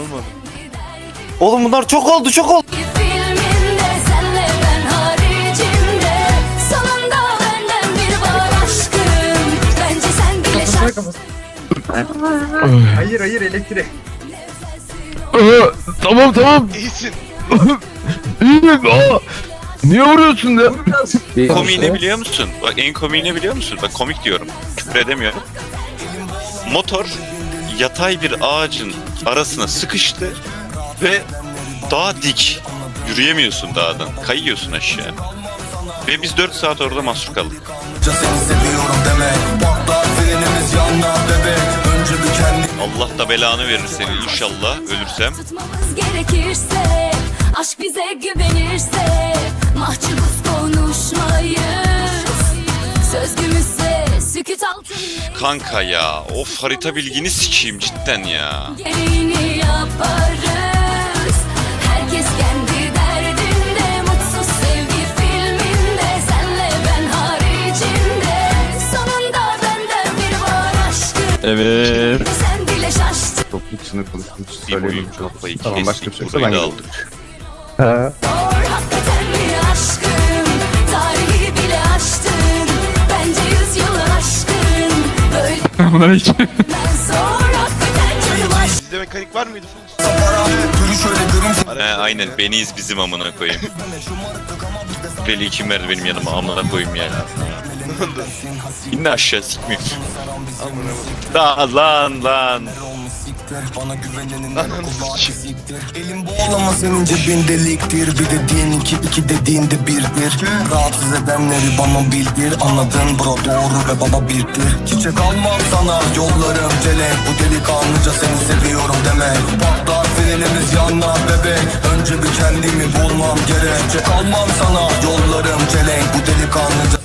Almadım. Oğlum bunlar çok oldu çok oldu. Hayır hayır elektrik. Aa, tamam tamam. İyisin. İyiyim. Aa, niye vuruyorsun ya? Komiği ne biliyor musun? Bak en komiği ne biliyor musun? Bak komik diyorum. Küfür edemiyorum. Motor yatay bir ağacın arasına sıkıştı ve daha dik. Yürüyemiyorsun dağdan. Kayıyorsun aşağı. Ve biz 4 saat orada mahsur kaldık. Allah da belanı verir seni inşallah ölürsem. Aşk bize güvenirse Mahcubuz konuşmayız Kanka ya of harita bilgini sikeyim cidden ya. Gereğini yaparız Herkes kendi derdinde Mutsuz sevgi filminde Senle ben haricimde Sonunda benden biri var aşkım Evet. Sen bile şaştın Toplu içinde konuşmuş. Bir Söyleyelim boyun çok. kafayı Tamam başka bir kestik şey yoksa burayı ben da gidiyorum. aldık. Hakikaten mi aşkım Bunlar hiç. Sizde mekanik var mıydı? He aynen beniyiz bizim amına koyayım. Veli kim verdi benim yanıma amına koyayım yani. İn aşağı sikmiyor. Lan lan lan. Bana güvenenin kulağı Elim bağlama senin cebin deliktir Bir dediğin iki, iki dediğin de birdir. Rahatsız edenleri bana bildir. Anladın bro doğru ve baba birdir. Çiçek almam sana yollarım celek Bu delikanlıca seni seviyorum deme. Patlar frenimiz yanına bebek. Önce bir kendimi bulmam gerek. Çiçek almam sana yollarım celek Bu delikanlıca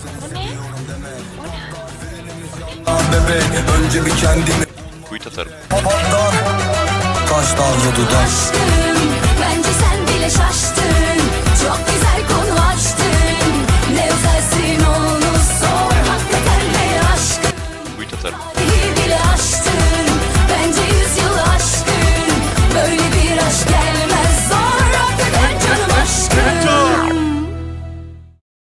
bebek Önce bir kendimi Kuyut atarım. Patlar Kaş dalga aşkım Bence sen bile şaştın Çok güzel konu açtın Ne özelsin onu sor Hakikaten mi aşkın Kuyut atarım. Bile aştın